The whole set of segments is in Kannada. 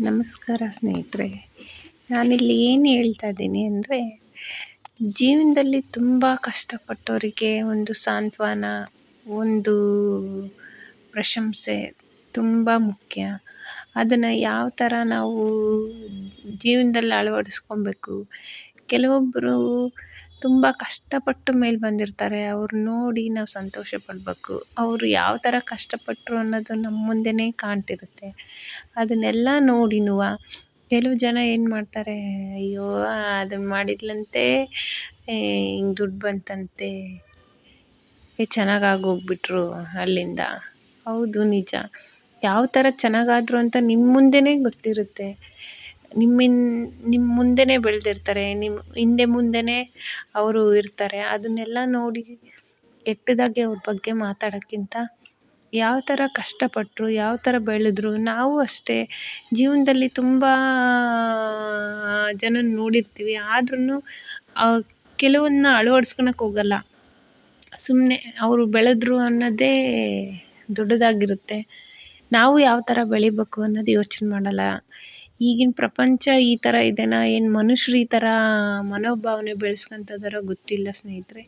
ನಮಸ್ಕಾರ ಸ್ನೇಹಿತರೆ. ನಾನಿಲ್ಲಿ ಏನು ಹೇಳ್ತಾ ಇದ್ದೀನಿ ಅಂದರೆ, ಜೀವನದಲ್ಲಿ ತುಂಬ ಕಷ್ಟಪಟ್ಟವರಿಗೆ ಒಂದು ಸಾಂತ್ವನ, ಒಂದು ಪ್ರಶಂಸೆ ತುಂಬ ಮುಖ್ಯ. ಅದನ್ನು ಯಾವ ಥರ ನಾವು ಜೀವನದಲ್ಲಿ ಅಳವಡಿಸ್ಕೊಬೇಕು? ಕೆಲವೊಬ್ಬರು ತುಂಬ ಕಷ್ಟಪಟ್ಟು ಮೇಲೆ ಬಂದಿರ್ತಾರೆ. ಅವ್ರು ನೋಡಿ ನಾವು ಸಂತೋಷ ಪಡಬೇಕು. ಅವರು ಯಾವ ಥರ ಕಷ್ಟಪಟ್ಟರು ಅನ್ನೋದು ನಮ್ಮ ಮುಂದೆನೇ ಕಾಣ್ತಿರುತ್ತೆ. ಅದನ್ನೆಲ್ಲ ನೋಡಿನೂ ಕೆಲವು ಜನ ಏನು ಮಾಡ್ತಾರೆ, ಅಯ್ಯೋ ಅದನ್ನು ಮಾಡಿದ್ಲಂತೆ ಹಿಂಗೆ ದುಡ್ಡು ಬಂತಂತೆ, ಏ ಚೆನ್ನಾಗಿ ಹೋಗ್ಬಿಟ್ರು ಅಲ್ಲಿಂದ. ಹೌದು, ನಿಜ. ಯಾವ ಥರ ಚೆನ್ನಾಗಾದ್ರು ಅಂತ ನಿಮ್ಮ ಮುಂದೆನೇ ಗೊತ್ತಿರುತ್ತೆ. ನಿಮ್ಮಿನ್ ನಿಮ್ಮ ಮುಂದೆನೇ ಬೆಳೆದಿರ್ತಾರೆ ನಿಮ್ಮ ಹಿಂದೆ ಮುಂದೆನೇ ಅವರು ಇರ್ತಾರೆ. ಅದನ್ನೆಲ್ಲ ನೋಡಿ ಕೆಟ್ಟದಾಗಿ ಅವ್ರ ಬಗ್ಗೆ ಮಾತಾಡೋಕ್ಕಿಂತ ಯಾವ ಥರ ಕಷ್ಟಪಟ್ಟರು ಯಾವ ಥರ ಬೆಳೆದ್ರು, ನಾವು ಅಷ್ಟೇ ಜೀವನದಲ್ಲಿ ತುಂಬ ಜನ ನೋಡಿರ್ತೀವಿ. ಆದ್ರೂ ಕೆಲವನ್ನ ಅಳವಡ್ಸ್ಕೊಳಕ್ಕೆ ಹೋಗಲ್ಲ. ಸುಮ್ಮನೆ ಅವರು ಬೆಳೆದ್ರು ಅನ್ನೋದೇ ದೊಡ್ಡದಾಗಿರುತ್ತೆ. ನಾವು ಯಾವ ಥರ ಬೆಳಿಬೇಕು ಅನ್ನೋದು ಯೋಚನೆ ಮಾಡಲ್ಲ. ಈಗಿನ ಪ್ರಪಂಚ ಈ ಥರ ಇದೆನಾ? ಏನು ಮನುಷ್ಯರು ಈ ಥರ ಮನೋಭಾವನೆ ಬೆಳೆಸ್ಕೊಂತಿದಾರೋ ಗೊತ್ತಿಲ್ಲ ಸ್ನೇಹಿತರೆ.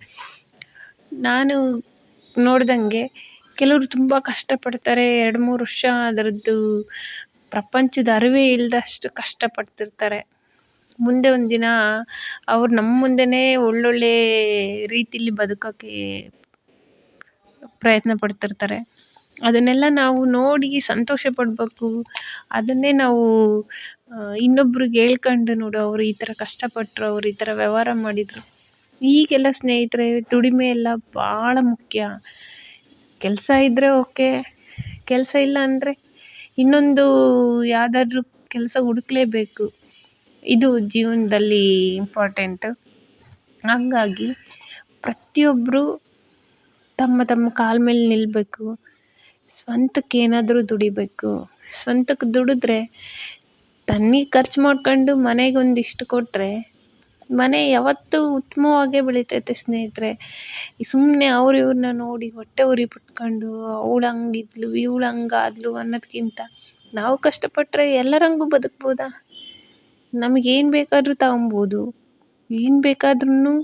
ನಾನು ನೋಡ್ದಂಗೆ ಕೆಲವರು ತುಂಬ ಕಷ್ಟಪಡ್ತಾರೆ. ಎರಡು ಮೂರು ವರ್ಷ ಅದರದ್ದು ಪ್ರಪಂಚದ ಅರಿವೇ ಇಲ್ಲದಷ್ಟು ಕಷ್ಟಪಡ್ತಿರ್ತಾರೆ. ಮುಂದೆ ಒಂದು ದಿನ ಅವ್ರು ನಮ್ಮ ಮುಂದೆನೇ ಒಳ್ಳೊಳ್ಳೆ ರೀತಿಲಿ ಬದುಕೋಕ್ಕೆ ಪ್ರಯತ್ನ ಪಡ್ತಿರ್ತಾರೆ. ಅದನ್ನೆಲ್ಲ ನಾವು ನೋಡಿ ಸಂತೋಷ ಪಡಬೇಕು. ಅದನ್ನೇ ನಾವು ಇನ್ನೊಬ್ರಿಗೆ ಹೇಳ್ಕೊಂಡು ನೋಡು ಅವರು ಈ ಥರ ಕಷ್ಟಪಟ್ಟರು ಅವ್ರು ಈ ಥರ ವ್ಯವಹಾರ ಮಾಡಿದರು. ಈಗೆಲ್ಲ ಸ್ನೇಹಿತರೆ, ದುಡಿಮೆ ಎಲ್ಲ ಭಾಳ ಮುಖ್ಯ. ಕೆಲಸ ಇದ್ದರೆ ಓಕೆ, ಕೆಲಸ ಇಲ್ಲ ಅಂದರೆ ಇನ್ನೊಂದು ಯಾವುದಾದ್ರೂ ಕೆಲಸ ಹುಡುಕ್ಲೇಬೇಕು. ಇದು ಜೀವನದಲ್ಲಿ ಇಂಪಾರ್ಟೆಂಟ್ ಹಂಗಾಗಿ ಪ್ರತಿಯೊಬ್ಬರು ತಮ್ಮ ತಮ್ಮ ಕಾಲ ಮೇಲೆ ನಿಲ್ಲಬೇಕು ಸ್ವಂತಕ್ಕೆ ಏನಾದರೂ ದುಡಿಬೇಕು. ಸ್ವಂತಕ್ಕೆ ದುಡಿದ್ರೆ ತನ್ನಿ ಖರ್ಚು ಮಾಡ್ಕೊಂಡು ಮನೆಗೆ ಒಂದಿಷ್ಟು ಕೊಟ್ಟರೆ ಮನೆ ಯಾವತ್ತೂ ಉತ್ತಮವಾಗೇ ಬೆಳಿತೈತೆ ಸ್ನೇಹಿತರೆ. ಸುಮ್ಮನೆ ಅವ್ರು ಇವ್ರನ್ನ ನೋಡಿ ಹೊಟ್ಟೆ ಉರಿ ಬಿಟ್ಕೊಂಡು ಅವ್ಳು ಹಂಗಿದ್ಲು, ಇವಳು ಹಂಗಾದ್ಲು ಅನ್ನೋದಕ್ಕಿಂತ ನಾವು ಕಷ್ಟಪಟ್ಟರೆ ಎಲ್ಲರಂಗೂ ಬದುಕ್ಬೋದಾ? ನಮಗೇನು ಬೇಕಾದರೂ ತಗೊಬೋದು. ಏನು ಬೇಕಾದ್ರೂ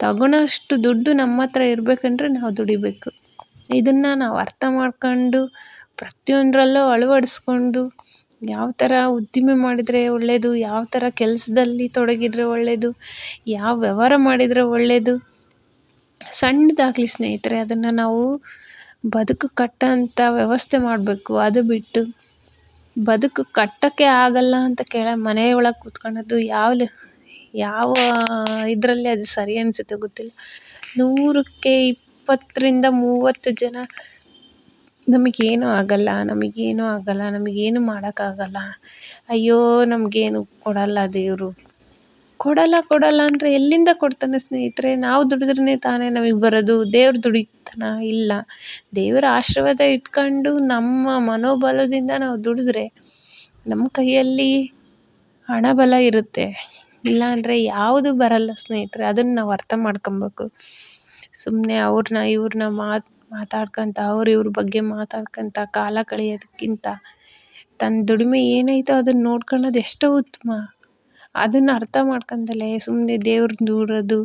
ತಗೊಳ್ಳೋ ಅಷ್ಟು ದುಡ್ಡು ನಮ್ಮ ಹತ್ರ ಇರಬೇಕಂದ್ರೆ ನಾವು ದುಡಿಬೇಕು. ಇದನ್ನು ನಾವು ಅರ್ಥ ಮಾಡ್ಕೊಂಡು ಪ್ರತಿಯೊಂದರಲ್ಲೂ ಅಳವಡಿಸ್ಕೊಂಡು ಯಾವ ಥರ ಉದ್ದಿಮೆ ಮಾಡಿದರೆ ಒಳ್ಳೆಯದು ಯಾವ ಥರ ಕೆಲಸದಲ್ಲಿ ತೊಡಗಿದರೆ ಒಳ್ಳೆಯದು ಯಾವ ವ್ಯವಹಾರ ಮಾಡಿದರೆ ಒಳ್ಳೆಯದು ಸಣ್ಣದಾಗಲಿ ಸ್ನೇಹಿತರೆ ಅದನ್ನು ನಾವು ಬದುಕು ಕಟ್ಟೋಂಥ ವ್ಯವಸ್ಥೆ ಮಾಡಬೇಕು. ಅದು ಬಿಟ್ಟು ಬದುಕು ಕಟ್ಟೋಕ್ಕೆ ಆಗಲ್ಲ ಅಂತ ಕೇಳ ಮನೆ ಒಳಗೆ ಕೂತ್ಕೊಳ್ಳೋದು ಯಾವ ಯಾವ ಇದರಲ್ಲಿ ಅದು ಸರಿ ಅನಿಸುತ್ತೆ ಗೊತ್ತಿಲ್ಲ. ನೂರಕ್ಕೆ ಇಪ್ಪತ್ತರಿಂದ ಮೂವತ್ತು ಜನ. ನಮಗೇನು ಆಗಲ್ಲ ನಮಗೇನು ಆಗಲ್ಲ, ನಮಗೇನು ಮಾಡೋಕ್ಕಾಗಲ್ಲ. ಅಯ್ಯೋ, ನಮಗೇನು ಕೊಡಲ್ಲ ದೇವರು. ಕೊಡಲ್ಲ ಕೊಡಲ್ಲ ಅಂದರೆ ಎಲ್ಲಿಂದ ಕೊಡ್ತಾನೆ ಸ್ನೇಹಿತರೆ? ನಾವು ದುಡಿದ್ರೇ ತಾನೇ ನಮಗೆ ಬರೋದು. ದೇವ್ರು ದುಡಿತಾನ ಇಲ್ಲ. ದೇವರ ಆಶೀರ್ವಾದ ಇಟ್ಕೊಂಡು ನಮ್ಮ ಮನೋಬಲದಿಂದ ನಾವು ದುಡಿದ್ರೆ ನಮ್ಮ ಕೈಯಲ್ಲಿ ಹಣಬಲ ಇರುತ್ತೆ. ಇಲ್ಲಾಂದರೆ ಯಾವುದು ಬರಲ್ಲ ಸ್ನೇಹಿತರೆ. ಅದನ್ನು ನಾವು ಅರ್ಥ ಮಾಡ್ಕೊಬೇಕು. ಸುಮ್ಮನೆ ಅವ್ರನ್ನ ಇವ್ರನ್ನ ಮಾತು, ಮಾತಾಡ್ಕೊಂತ, ಅವ್ರು ಇವ್ರ ಬಗ್ಗೆ ಮಾತಾಡ್ಕೊಂತ, ಕಾಲ ಕಳೆಯೋದಕ್ಕಿಂತ ತನ್ನ ದುಡಿಮೆ ಏನೈತೋ ಅದನ್ನು ನೋಡ್ಕೊಳ್ಳೋದು ಎಷ್ಟೋ ಉತ್ತಮ. ಅದನ್ನು ಅರ್ಥ ಮಾಡ್ಕೊಂಡಲೇ ಸುಮ್ಮನೆ ದೇವ್ರನ್ನ ದೂರೋದು,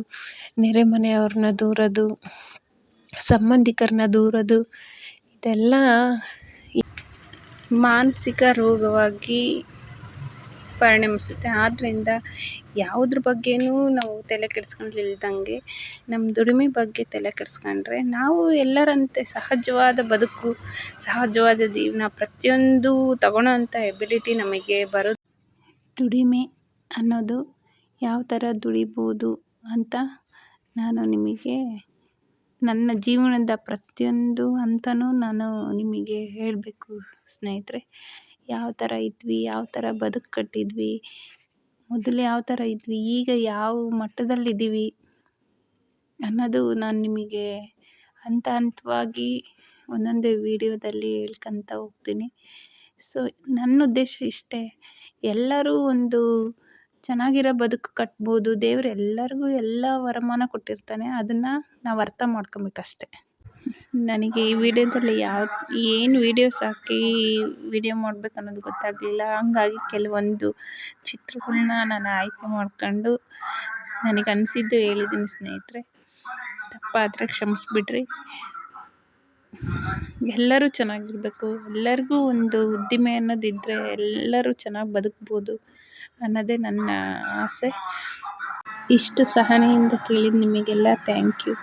ನೆರೆ ಮನೆಯವ್ರನ್ನ ದೂರೋದು ಸಂಬಂಧಿಕರನ್ನ ದೂರೋದು, ಇದೆಲ್ಲ ಮಾನಸಿಕ ರೋಗವಾಗಿ ಪರಿಣಮಿಸುತ್ತೆ ಆದ್ದರಿಂದ ಯಾವುದ್ರ ಬಗ್ಗೆಯೂ ನಾವು ತಲೆ ಕೆಡಿಸ್ಕೊಂಡಿಲ್ದಂಗೆ ನಮ್ಮ ದುಡಿಮೆ ಬಗ್ಗೆ ತಲೆ ಕೆಡಿಸ್ಕೊಂಡ್ರೆ ನಾವು ಎಲ್ಲರಂತೆ ಸಹಜವಾದ ಬದುಕು, ಸಹಜವಾದ ಜೀವನ, ಪ್ರತಿಯೊಂದು ತಗೊಳ್ಳೋ ಅಂಥ ಎಬಿಲಿಟಿ ನಮಗೆ ಬರೋ ದುಡಿಮೆ ಅನ್ನೋದು ಯಾವ ಥರ ದುಡಿಬೋದು ಅಂತ ನಾನು ನಿಮಗೆ, ನನ್ನ ಜೀವನದ ಪ್ರತಿಯೊಂದು ಹಂತನೂ ನಾನು ನಿಮಗೆ ಹೇಳಬೇಕು ಸ್ನೇಹಿತರೆ. ಯಾವ ಥರ ಇದ್ವಿ, ಯಾವ ಥರ ಬದುಕು ಕಟ್ಟಿದ್ವಿ, ಮೊದಲು ಯಾವ ಥರ ಇದ್ವಿ, ಈಗ ಯಾವ ಮಟ್ಟದಲ್ಲಿದ್ದೀವಿ ಅನ್ನೋದು ನಾನು ನಿಮಗೆ ಹಂತ ಹಂತವಾಗಿ ಒಂದೊಂದೇ ವಿಡಿಯೋದಲ್ಲಿ ಹೇಳ್ಕೊಂತ ಹೋಗ್ತೀನಿ. ಸೊ ನನ್ನ ಉದ್ದೇಶ ಇಷ್ಟೇ, ಎಲ್ಲರೂ ಒಂದು ಚೆನ್ನಾಗಿರೋ ಬದುಕು ಕಟ್ಬೋದು, ದೇವ್ರು ಎಲ್ಲರಿಗೂ ಎಲ್ಲ ವರಮಾನ ಕೊಟ್ಟಿರ್ತಾನೆ, ಅದನ್ನು ನಾವು ಅರ್ಥ ಮಾಡ್ಕೊಬೇಕಷ್ಟೆ. ನನಗೆ ಈ ವಿಡಿಯೋದಲ್ಲಿ ಯಾವ, ಏನು ವಿಡಿಯೋಸ್ ಹಾಕಿ ವಿಡಿಯೋ ಮಾಡ್ಬೇಕು ಅನ್ನೋದು ಗೊತ್ತಾಗಲಿಲ್ಲ. ಹಂಗಾಗಿ ಕೆಲವೊಂದು ಚಿತ್ರಗಳನ್ನ ನಾನು ಆಯ್ಕೆ ಮಾಡ್ಕೊಂಡು ನನಗೆ ಅನಿಸಿದ್ದು ಹೇಳಿದ್ದೀನಿ ಸ್ನೇಹಿತರೆ. ತಪ್ಪಾದರೆ ಕ್ಷಮಿಸ್ಬಿಡ್ರಿ. ಎಲ್ಲರೂ ಚೆನ್ನಾಗಿರ್ಬೇಕು. ಎಲ್ಲರಿಗೂ ಒಂದು ಉದ್ದಿಮೆ ಅನ್ನೋದಿದ್ದರೆ ಎಲ್ಲರೂ ಚೆನ್ನಾಗಿ ಬದುಕ್ಬೋದು ಅನ್ನೋದೇ ನನ್ನ ಆಸೆ. ಇಷ್ಟು ಸಹನೆಯಿಂದ ಕೇಳಿದ ನಿಮಗೆಲ್ಲ ಥ್ಯಾಂಕ್ ಯು